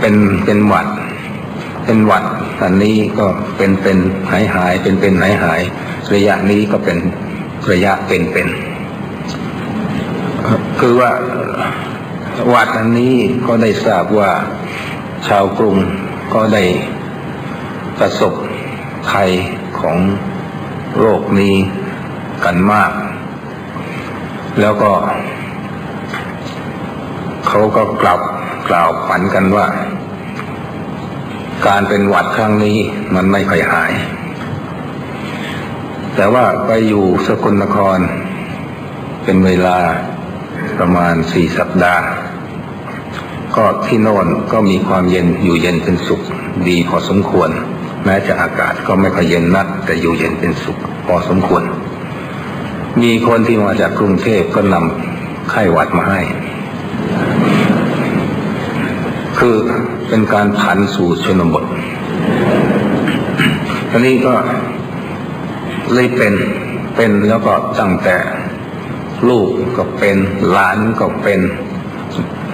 เป็นเป็นหวัด เป็นหวัด อันนี้ก็เป็นเป็นหายหายเป็นเป็นหายหายระยะนี้ก็เป็นระยะเป็นเป็นคือว่าหวัดอันนี้ก็ได้ทราบว่าชาวกรุงก็ได้ประสบภัยของโรคนี้กันมาก แล้วก็ เขาก็กล่าว กล่าวฝันกันว่า การเป็นหวัดครั้งนี้มันไม่ค่อยหาย แต่ว่าไปอยู่สกลนคร เป็นเวลาประมาณสี่สัปดาห์ ก็ที่โน่นก็มีความเย็นอยู่เย็นเป็นสุข ดีพอสมควร แม้จะอากาศก็ไม่ค่อยเย็นนัก แต่อยู่เย็นเป็นสุข พอสมควร มีคนที่มาจากกรุงเทพก็นำไข้หวัดมาให้ คือเป็นการผันสู่ชนบททีนี้ก็เลยเป็นเป็นแล้วก็ตั้งแต่ลูกก็เป็นหลานก็เป็น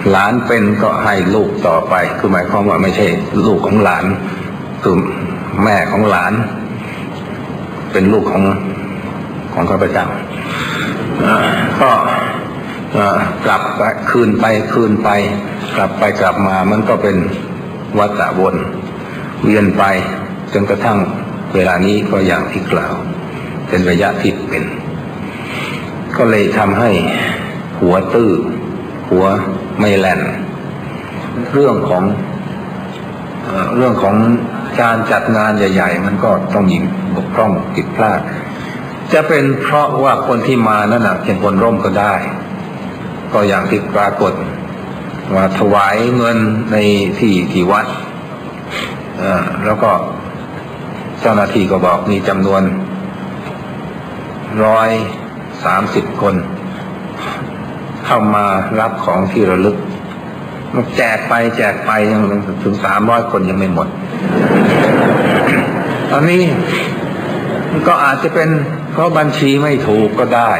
หลานเป็นก็ให้ลูกต่อไป คือหมายความว่าไม่ใช่ลูกของหลานคือแม่ของหลาน เป็นลูกของของข้าพเจ้าก็ กลับไปคืนไปคืนไป กลับไปกลับมามันก็เป็นวัฏวนเวียนไปจนกระทั่งเวลานี้ก็อย่างที่กล่าว เป็นระยะที่เป็น ก็เลยทำให้หัวตื้อหัวไม่แล่น เรื่องของเอ่อเรื่องของการจัดงานใหญ่ ๆ มันก็ต้องมีบกพร่องผิดพลาด จะเป็นเพราะว่าคนที่มานั่นนะเป็นคนร่มก็ได้ ก็อย่างที่ปรากฏว่าถวายเงินในที่ที่วัดแล้วก็เจ้าหน้าที่ก็บอกมีจำนวนร้อยสามสิบคน เข้ามารับของที่ระลึกมันแจกไปแจกไปยังถึงสามร้อยคนยังไม่หมด ตอนนี้ก็อาจจะเป็นเพราะบัญชีไม่ถูกก็ได้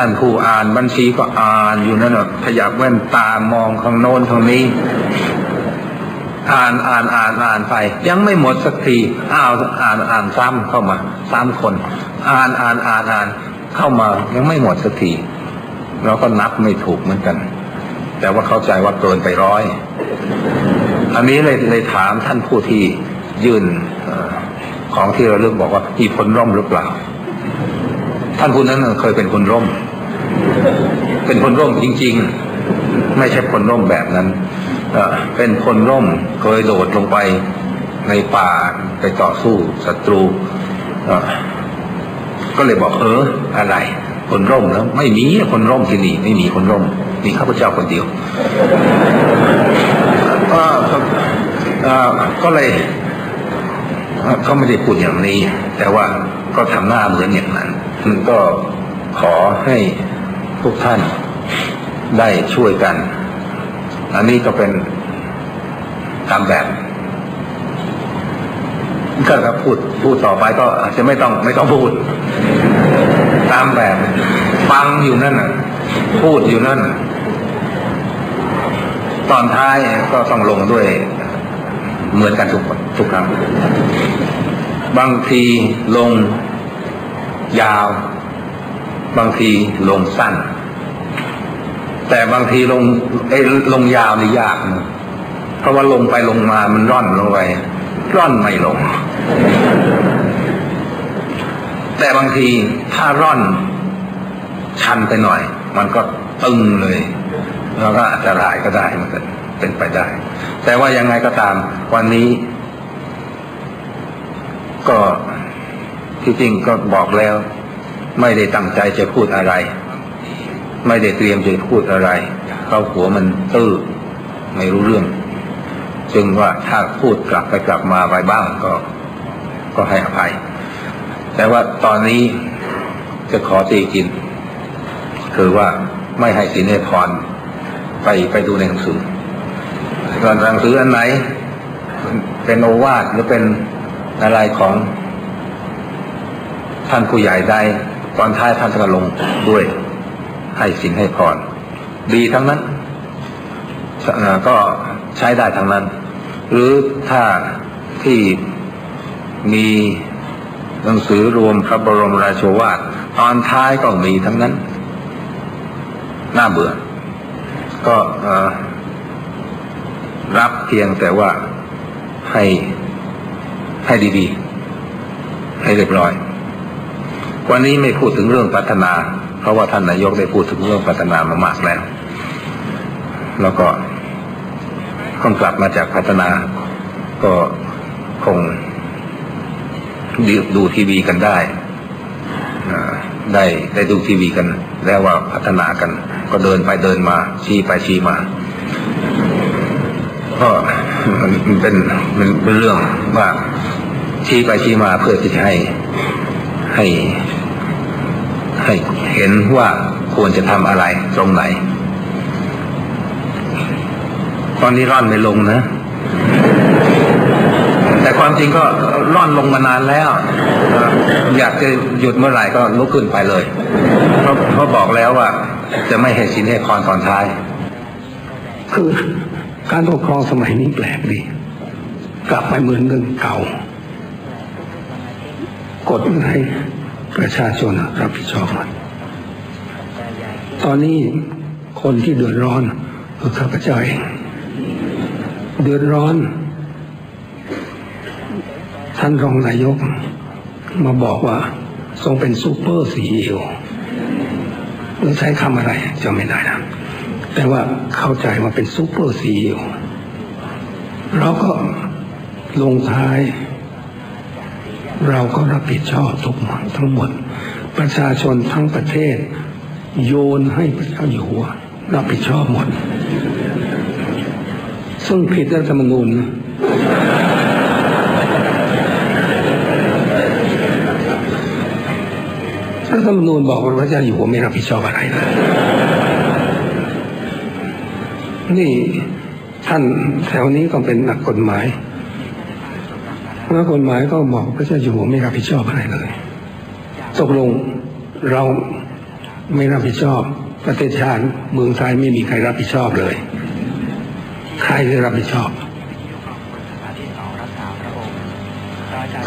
ท่านผู้อ่านบัญชีก็อ่านอยู่นั่นน่ะขยับแว่นตามองข้างโน้นข้างนี้ อ่านอ่านอ่านอ่านไป ยังไม่หมดสักทีอ้าวอ่านอ่านซ้ำเข้ามาซ้ำคน อ่านอ่านอ่านอ่านเข้ามายังไม่หมดสักทีเราก็นับไม่ถูกเหมือนกัน แต่ว่าเข้าใจว่าเกินไปร้อยอันนี้เลยเลยถามท่านผู้ที่ยื่นของที่เราเลือกบอกว่ามีคนร่มหรือเปล่า ท่านผู้นั้นเคยเป็นคนร่ม เป็นคนร่มจริง ๆ ไม่ใช่คนร่มแบบนั้นเป็นคนร่มเคยโดดลงไปในป่าไปต่อสู้ศัตรูก็เลยบอกเอออะไร คนร่มแล้ว ไม่มีคนร่มที่นี่ ไม่มีคนร่ม มีข้าพเจ้าคนเดียวก็เลยเอ่อก็ไม่ได้พูดอย่างนี้ แต่ว่าก็ทำหน้าเหมือนอย่างนั้นก็ขอให้ ทุกท่านได้ช่วยกัน อันนี้ก็เป็นตามแบบก็ถ้าพูดพูดต่อไปก็อาจจะไม่ต้องไม่ต้องพูด ตามแบบ ฟังอยู่นั่นน่ะ พูดอยู่นั่น ตอนท้ายก็ต้องลงด้วย เหมือนกันทุกคนทุกครั้งบางทีลงยาว บางทีลงสั้น แต่บางทีลงไอ้ลงยาวนี่ยากนะเพราะว่าลงไปลงมามันร่อนลงไปร่อนไม่ลง แต่บางทีถ้าร่อนชันไปหน่อย มันก็ตึงเลย แล้วก็อันตรายก็ได้มันเป็นไปได้ แต่ว่ายังไงก็ตาม วันนี้ ก็ที่จริงก็บอกแล้ว ไม่ได้ตั้งใจจะพูดอะไร ไม่ได้เตรียมจะพูดอะไร เข้าหัวมันตื้อไม่รู้เรื่อง จึงว่าถ้าพูดกลับไปกลับมาไปบ้างก็ ก็ให้อภัย แต่ว่าตอนนี้จะขอตีกิน คือว่าไม่ให้สินให้พรไปไปดูในหนังสือก่อนหนังสืออันไหน เป็นโอวาทหรือเป็นอะไรของท่านผู้ใหญ่ใด ตอนท้ายท่านจะลงด้วยให้สินให้พรดีทั้งนั้นก็ใช้ได้ทั้งนั้น หรือถ้าที่มีหนังสือรวมพระบรมราชวาทตอนท้ายก็มีทั้งนั้น น่าเบื่อ ก็รับเพียงแต่ว่าให้ให้ดีๆ ให้เรียบร้อย วันนี้ไม่พูดถึงเรื่องพัฒนา เพราะว่าท่านนายกได้พูดถึงเรื่องพัฒนามามากแล้ว แล้วก็คงกลับมาจากพัฒนา ก็คงดูดูทีวีกันได้ได้ได้ดูทีวีกัน แล้วว่าพัฒนากัน ก็เดินไปเดินมา ชี้ไปชี้มาก็มันมันเป็นมันเป็นเรื่องว่าชี้ไปชี้มาเพื่อที่จะให้ให้ ให้เห็นว่าควรจะทำอะไรตรงไหนตอนนี้ร่อนไม่ลงนะ แต่ความจริงก็ร่อนลงมานานแล้ว อยากจะหยุดเมื่อไหร่ก็ลุกขึ้นไปเลย เพราะเพราบอกแล้วว่า จะไม่ให้สินให้พรตอนท้าย คือการปกครองสมัยนี้แปลกดี กลับไปเหมือนเรื่องเก่ากดให้ ประชาชนรับผิดชอบหมดตอนนี้คนที่เดือดร้อนคือข้าพเจ้าเองเดือดร้อนท่านรองนายก มาบอกว่า ทรงเป็นซูเปอร์ซีอีโอหรือใช้คำอะไรจำไม่ได้นะแต่ว่าเข้าใจว่าเป็นซูเปอร์ซีอีโอเราก็ลงท้าย เราก็รับผิดชอบทุกหมดทั้งหมด ประชาชนทั้งประเทศ โยนให้พระเจ้าอยู่หัว รับผิดชอบหมด ซึ่งผิดรัฐธรรมนูญนะรัฐธรรมนูญบอกว่าพระเจ้าอยู่หัวไม่รับผิดชอบอะไรเลยนี่ท่านแถวนี้ก็เป็นนักกฎหมาย นักกฎหมายก็บอกพระเจ้าอยู่หัวไม่รับผิดชอบอะไรเลย ตกลงเราไม่รับผิดชอบ ประเทศชาติเมืองไทยไม่มีใครรับผิดชอบเลย ใครจะรับผิดชอบ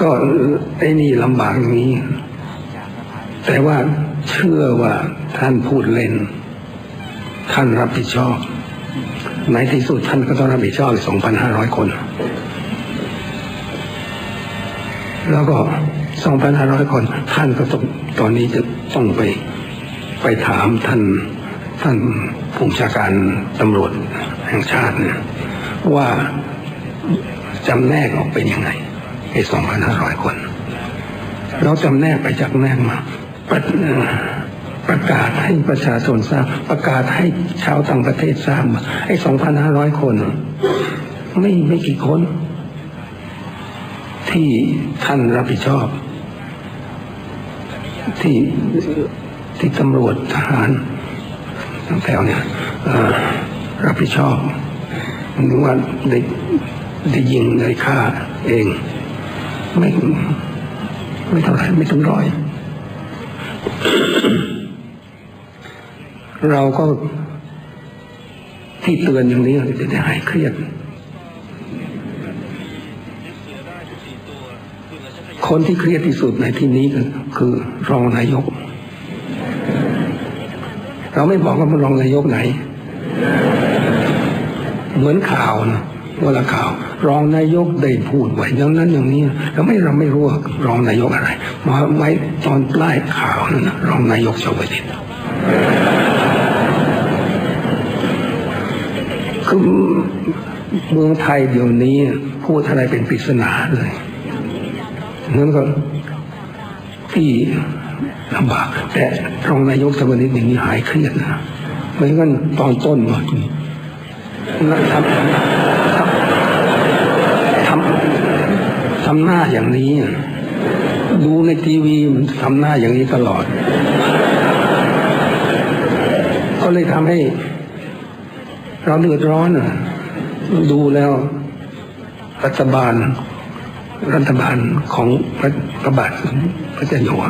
ก็ไอ้นี่ลำบากอย่างนี้ แต่ว่าเชื่อว่าท่านพูดเล่น ท่านรับผิดชอบในที่สุดท่านก็ต้องรับผิดชอบ 2,500 คน แล้วก็ 2,500 คนท่านก็ต้องตอนนี้จะต้องไปไปถามท่านท่านผู้ชาการตำรวจแห่งชาติเนี่ยว่าจำแนกออกเป็นยังไงไอ้2,500 คน เราจำแนกไปจากแนกมาประประกาศให้ประชาชนทราบประกาศให้ชาวต่างประเทศทราบไอ้สองพันห้าร้อยคน ไม่ไม่กี่คน ที่ท่านรับผิดชอบ ที่ที่ตำรวจทหารทั้งแถวเนี่ยรับผิดชอบหรือว่าได้ได้ยิงได้ฆ่าเอง ไม่ไม่เท่าไรไม่ถึงร้อย เราก็ที่เตือนอย่างนี้จะได้หายเครียด คนที่เครียดที่สุดในที่นี้ก็คือรองนายก เราไม่บอกว่ามันรองนายกไหน เหมือนข่าวนะเวลาข่าว รองนายกได้พูดไว้อย่างนั้นอย่างนี้เราไม่เราไม่รู้ว่ารองนายกอะไร มาไว้ตอนปลายข่าวนั่นนะรองนายกชวลิตคือเมืองไทยเดี๋ยวนี้พูดอะไรเป็นปริศนาเลย นั่นก็ที่ลำบากแต่รองนายกชวลิตอย่างนี้หายเครียดนะไม่งั้นตอนต้นว่าทำทำทำหน้าอย่างนี้ ดูในทีวีมันทำหน้าอย่างนี้ตลอด ก็เลยทำให้ เราเดือดร้อนดูแล้วรัฐบาล รัฐบาลของพระพระบาทพระเจ้าอยู่หัว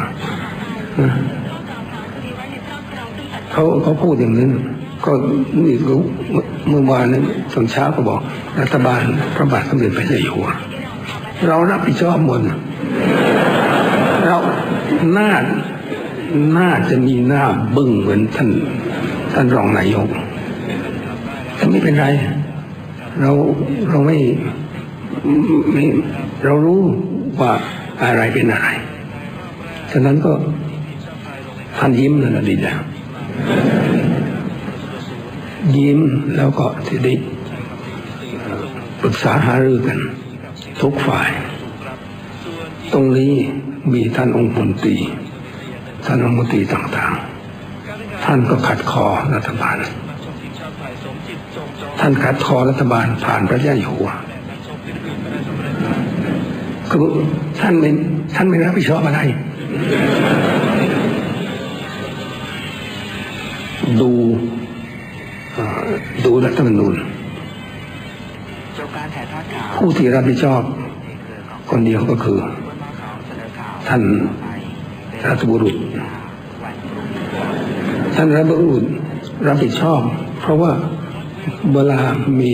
เขาเขาพูดอย่างนั้นก็นี่รู้เมื่อวานนั้นตอนเช้าก็บอก รัฐบาลพระบาทสมเด็จพระเจ้าอยู่หัวเรารับผิดชอบหมดเราน่าน่าจะมีหน้าบึ้งเหมือนท่านท่านรองนายกแต่ไม่เป็นไร เราเราไม่ไม่ เรารู้ว่าอะไรเป็นอะไร ฉะนั้นก็ท่านยิ้มนั่นะดีแล้วยิ้มแล้วก็จะได้ปรึกษาหารือกัน ทุกฝ่าย ตรงนี้มีท่านองค์ปนตรีท่านองค์มนตรีต่างๆ ท่านก็ขัดคอรัฐบาล ท่านขัดคอรัฐบาลผ่านพระเจ้าอยู่หัว คือท่านไม่ท่านไม่รับผิดชอบอะไร ดูเอ่อดูรัฐธรรมนูญจบการถ่ายทอดข่าวผู้ที่รับผิดชอบ คนเดียวก็คือ ท่านรัฐบุรุษ ท่านรัฐบุรุษรับผิดชอบ เพราะว่าเวลามี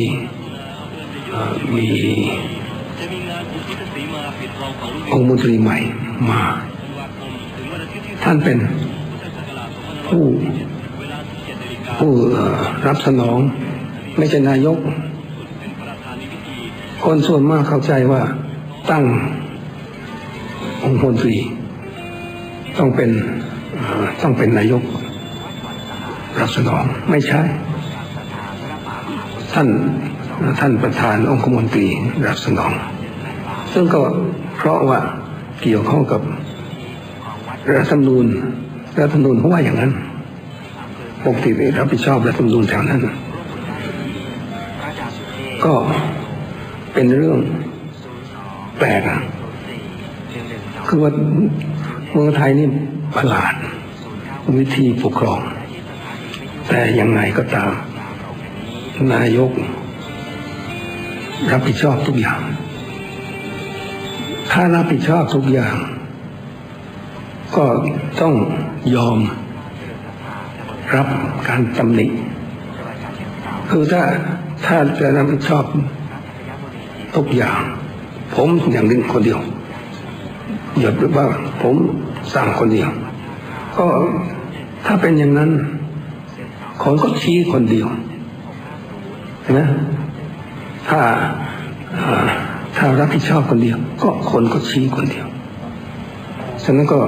เอ่อมี องค์มนตรีใหม่มา ท่านเป็นผู้ผู้รับสนอง ไม่ใช่นายก คนส่วนมากเข้าใจว่าตั้งองค์มนตรีต้องเป็นต้องเป็นนายก รับสนองไม่ใช่ ท่านท่านประธานองคมนตรีรับสนอง ซึ่งก็เพราะว่าเกี่ยวข้องกับรัฐธรรมนูญรัฐธรรมนูญเขาว่าอย่างนั้นปกติรับผิดชอบรัฐธรรมนูญแถวนั้น ก็เป็นเรื่องแปลกอะคือว่าเมืองไทยนี่ประหลาด วิธีปกครอง แต่ยังไงก็ตาม นายก รับผิดชอบทุกอย่าง ถ้ารับผิดชอบทุกอย่าง ก็ต้องยอมรับการตำหนิคือถ้าถ้าจะรับผิดชอบทุกอย่าง ผมอย่างหนึ่งคนเดียวอย่าไปว่าผมสั่งคนเดียว ก็ถ้าเป็นอย่างนั้นคนก็ชี้คนเดียวนะถ้าา ถ้ารับผิดชอบคนเดียว ก็คนก็ชี้คนเดียว ฉะนั้นก็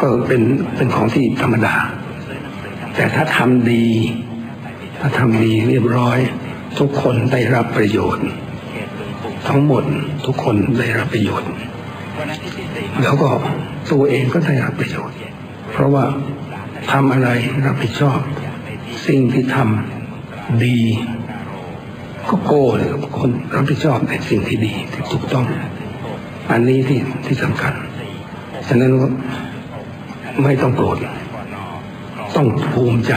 ก็เป็นเป็นของที่ธรรมดา แต่ถ้าทำดี ถ้าทำดีเรียบร้อย ทุกคนได้รับประโยชน์ ทั้งหมดทุกคนได้รับประโยชน์ แล้วก็ตัวเองก็ได้รับประโยชน์ เพราะว่าทำอะไรรับผิดชอบ สิ่งที่ทำดี ก็โก้เลยคนรับผิดชอบในสิ่งที่ดีที่ถูกต้อง อันนี้ที่ที่สำคัญ ฉะนั้นไม่ต้องโกรธต้องภูมิใจ